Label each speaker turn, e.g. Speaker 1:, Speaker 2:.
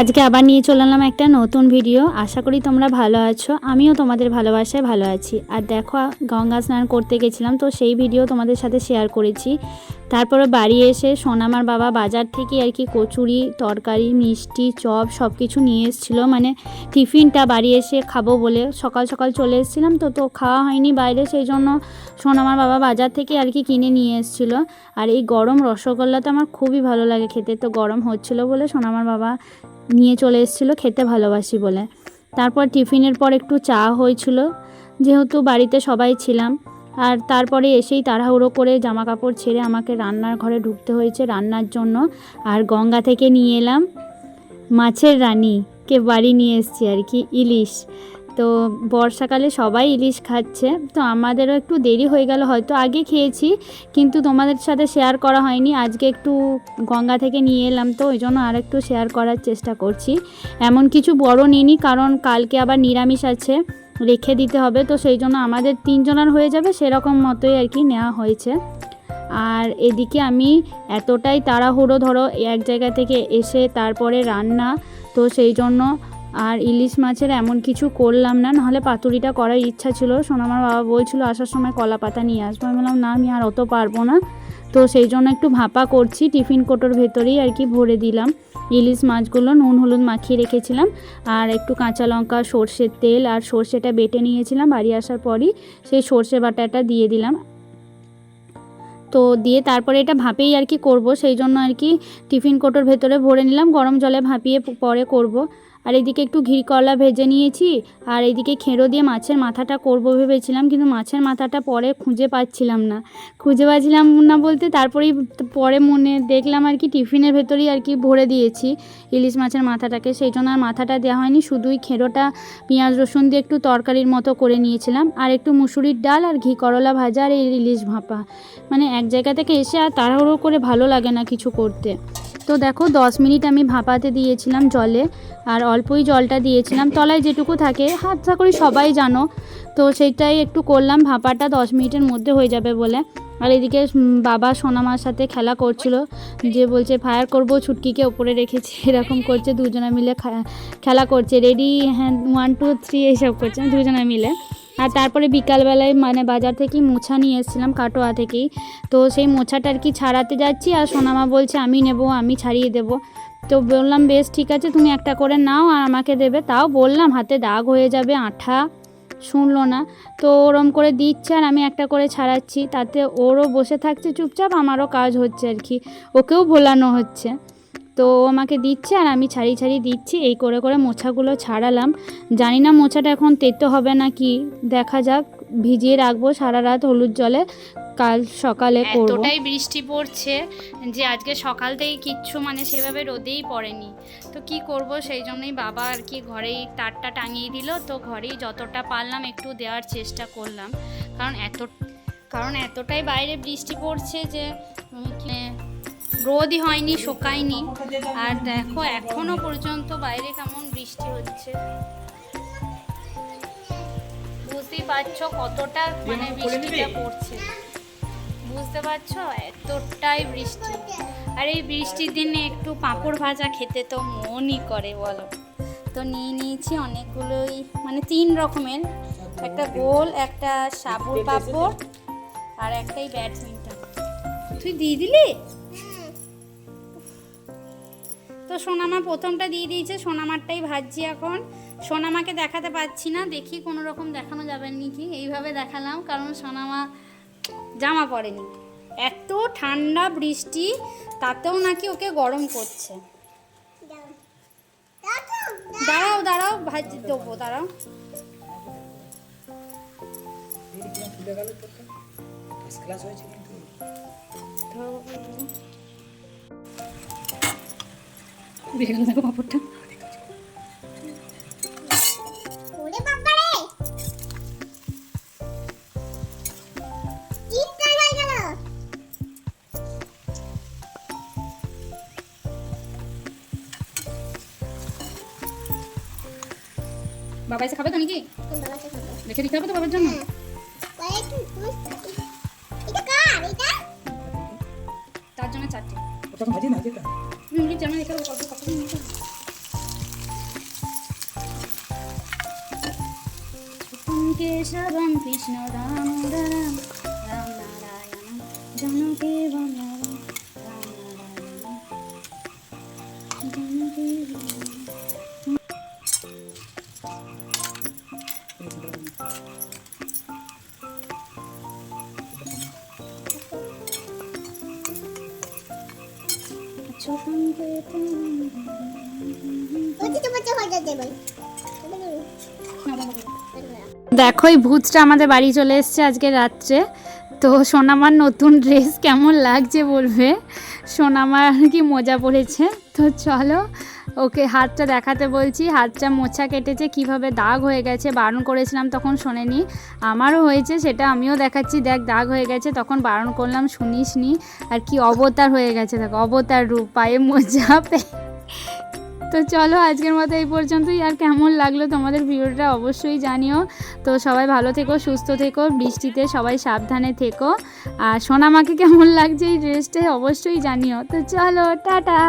Speaker 1: আজকে আবার নিয়ে চলে এলাম একটা নতুন ভিডিও আশা করি তোমরা ভালো আছো। আমিও তোমাদের ভালোবাসায় ভালো আছি। আর দেখো, গঙ্গা স্নান করতে গেছিলাম, তো সেই ভিডিও তোমাদের সাথে শেয়ার করেছি। তারপরে বাড়ি এসে সোনামার বাবা বাজার থেকে আর কি কচুরি, তরকারি, মিষ্টি, চপ সব কিছু নিয়ে এসেছিল। মানে টিফিনটা বাড়ি এসে খাব বলে সকাল সকাল চলে এসেছিলাম, তো তো খাওয়া হয়নি বাইরে। সেই জন্য সোনামার বাবা বাজার থেকে আর কি কিনে নিয়ে এসেছিল। আর এই গরম রসগোল্লা তো আমার খুবই ভালো লাগে খেতে। তো গরম হচ্ছিল বলে সোনামার বাবা নিয়ে চলে এসেছিল খেতে ভালোবাসি বলে। তারপর টিফিনের পর একটু চা হয়েছিল, যেহেতু বাড়িতে সবাই ছিলাম। আর তারপরে এসেই তাড়াহুড়ো করে জামা কাপড় ছেড়ে আমাকে রান্নার ঘরে ঢুকতে হয়েছে রান্নার জন্য। আর গঙ্গা থেকে নিয়ে এলাম মাছের রানী কে বাড়ি নিয়ে এসছি আর কি, ইলিশ। তো বর্ষাকালে সবাই ইলিশ খাচ্ছে। তো আমাদেরও একটু দেরি হয়ে গেল, হয়তো আগে খেয়েছি, কিন্তু তোমাদের সাথে শেয়ার করা হয়নি। আজকে একটু গঙ্গা থেকে নিয়ে এলাম তো, ওই জন্য আর একটু শেয়ার করার চেষ্টা করছি। এমন কিছু বড় নিইনি, কারণ কালকে আবার নিরামিষ আছে, রেখে দিতে হবে। তো সেই জন্য আমাদের তিনজনের হয়ে যাবে, সেরকম মতোই আর কি নেওয়া হয়েছে। আর এদিকে আমি এতটাই তাড়াহুড়ো, ধরো, এক জায়গা থেকে এসে তারপরে রান্না, তো সেই জন্য আর ইলিশ মাছের এমন কিছু করলাম না, নাহলে পাতুরিটা করার ইচ্ছা ছিল। সোনামার বাবা বলছিল, আসার সময় কলা পাতা নিয়ে আসব। আমি বললাম, না, আমি আর অত পারব না। তো সেই জন্য একটু ভাপা করছি, টিফিন কোটোর ভেতরেই আর কি ভরে দিলাম। ইলিশ মাছগুলো নুন হলুদ মাখিয়ে রেখেছিলাম, আর একটু কাঁচা লঙ্কা, সর্ষের তেল, আর সর্ষেটা বেটে নিয়েছিলাম বাড়ি আসার পরই। সেই সর্ষে বাটাটা দিয়ে দিলাম। তো দিয়ে তারপরে এটা ভাপেই আর কি করব, সেই জন্য আর কি টিফিন কোটোর ভেতরে ভরে নিলাম। গরম জলে ভাপিয়ে পরে করব। আর এদিকে একটু ঘি কলা ভেজে নিয়েছি, আর এইদিকে খেঁড়ো দিয়ে মাছের মাথাটা করব ভেবেছিলাম, কিন্তু মাছের মাথাটা পরে খুঁজে পাচ্ছিলাম না। খুঁজে পাচ্ছিলাম না বলতে তারপরেই পরে মনে দেখলাম আর কি টিফিনের ভেতরেই আর কি ভরে দিয়েছি ইলিশ মাছের মাথাটাকে, সেই জন্য আর মাথাটা দেওয়া হয়নি, শুধুই খেঁড়োটা, পেঁয়াজ রসুন দিয়ে একটু তরকারির মতো করে নিয়েছিলাম, আর একটু মুসুরির ডাল আর ঘি করলা ভাজা আর এই ইলিশ ভাপা। মানে এক জায়গা থেকে এসে আর তাড়াহুড়ো করে ভালো লাগে না কিছু করতে। তো দেখো দশ মিনিট আমি ভাপাতে দিয়েছিলাম জলে, আর অল্পই জলটা দিয়েছিলাম। তলায় যেটুকু থাকে আশা করি সবাই জানো। তো সেটাই একটু করলাম, ভাপাটা দশ মিনিটের মধ্যে হয়ে যাবে বলে। আর এদিকে বাবা সোনামার সাথে খেলা করছিল, যে বলছে ফায়ার করব, ছুটকিকে ওপরে রেখেছে। এরকম করছে, দুজনে মিলে খেলা করছে। রেডি হ্যাঁ ওয়ান টু থ্রি এইসব করছে, দুজনে মিলে। আর তারপরে বিকালবেলায় মানে বাজার থেকেই মোছা নিয়ে এসেছিলাম কাটোয়া থেকেই। তো সেই মোছাটা আর কি ছাড়াতে যাচ্ছি আর সোনামা বলছে, আমি নেব, আমি ছাড়িয়ে দেবো। তো বললাম, বেশ, ঠিক আছে, তুমি একটা করে নাও আর আমাকে দেবে। তাও বললাম, হাতে দাগ হয়ে যাবে, আঠা, শুনলো না। তো ওরম করে দিচ্ছে আর আমি একটা করে ছাড়াচ্ছি। তাতে ওরও বসে থাকছে চুপচাপ, আমারও কাজ হচ্ছে আর কি। ওকেও ভোলানো হচ্ছে। তো আমাকে দিচ্ছে আর আমি ছাড়িয়ে ছাড়িয়ে দিচ্ছি। এই করে করে মোছাগুলো ছাড়ালাম। জানি না মোছাটা এখন তেতো হবে না কি। দেখা যাক, ভিজিয়ে রাখব সারা রাত হলুদ জলে। কাল সকালে
Speaker 2: এতটাই বৃষ্টি পড়ছে যে আজকে সকাল থেকে কিচ্ছু মানে সেভাবে রোদেই পড়েনি। তো কি করব সেই জন্যই বাবা আর কি ঘরেই তারটা টাঙিয়ে দিল। তো ঘরেই যতটা পারলাম একটু দেওয়ার চেষ্টা করলাম। কারণ এত, কারণ এতটাই বাইরে বৃষ্টি পড়ছে যে রোদই হয়নি শোকায়নি। আর দেখো এখনও পর্যন্ত বাইরে কেমন বৃষ্টি হচ্ছে। বুঝতেই পারছ কতটা মানে বৃষ্টিটা পড়ছে। বুঝতে পারছ? এতটাই বৃষ্টি। আর এই বৃষ্টির দিনে একটু পাঁপড় ভাজা খেতে তো মনই করে বলো। তো নিয়ে নিয়েছি অনেকগুলোই মানে তিন রকমের। একটা গোল একটা সাবুর পাঁপড় আর একটাই ব্যাডমিন্টন। তুই দিয়ে দিলি? তো সোনামা প্রথমটা দিয়ে দিয়েছে সোনামারটাই ভাজছি এখন। সোনামাকে দেখাতে পাচ্ছি না দেখি কোনো রকম দেখানো যাবে নাকি। এইভাবে দেখালাম কারণ সোনামা জামা পরেনি। এত ঠান্ডা বৃষ্টি তাতেও নাকি ওকে গরম করছে। দাঁড়াও দাঁড়াও ভাজি দেবো দাঁড়াও। দেখে দেখো কাপড়টা
Speaker 3: ওরে বাবা রে তিনটা হয়ে
Speaker 2: বাবা এসে খাবে তো নাকি? রেখে দিতে হবে তো বাবার জন্য?
Speaker 3: এটা
Speaker 2: তার জন্য চারটে।
Speaker 4: তখন ভাজি না যেটা?
Speaker 2: দেখে কেশবম কৃষ্ণ দামোদরম রাম নারায়ণ জনকে রাম
Speaker 3: বলছি হয়ে ভাই
Speaker 1: দেখো, এই ভূতটা আমাদের বাড়ি চলে এসছে আজকে রাত্রে। তো সোনামার নতুন ড্রেস কেমন লাগছে বলবে? সোনামার কি মজা পড়েছে। তো চলো, ওকে হাতটা দেখাতে বলছি। হাতটা মোছা কেটেছে, কীভাবে দাগ হয়ে গেছে, বারণ করেছিলাম তখন শোনেনি। আমারও হয়েছে, সেটা আমিও দেখাচ্ছি। দেখ, দাগ হয়ে গেছে, তখন বারণ করলাম শুনিস নি আর কি অবতার হয়ে গেছে, দেখ, অবতার রূপ, পায়ে মোজা পে তো চলো আজকের মতো এই পর্যন্তই। আর কেমন লাগল তোমাদের ভিডিওটা অবশ্যই জানিও। তো সবাই ভালো থেকো, সুস্থ থেকো, বৃষ্টিতে সবাই সাবধানে থেকো। আর সোনামাকে কেমন লাগছে এই ড্রেসটা অবশ্যই জানিও। তো চলো, টাটা!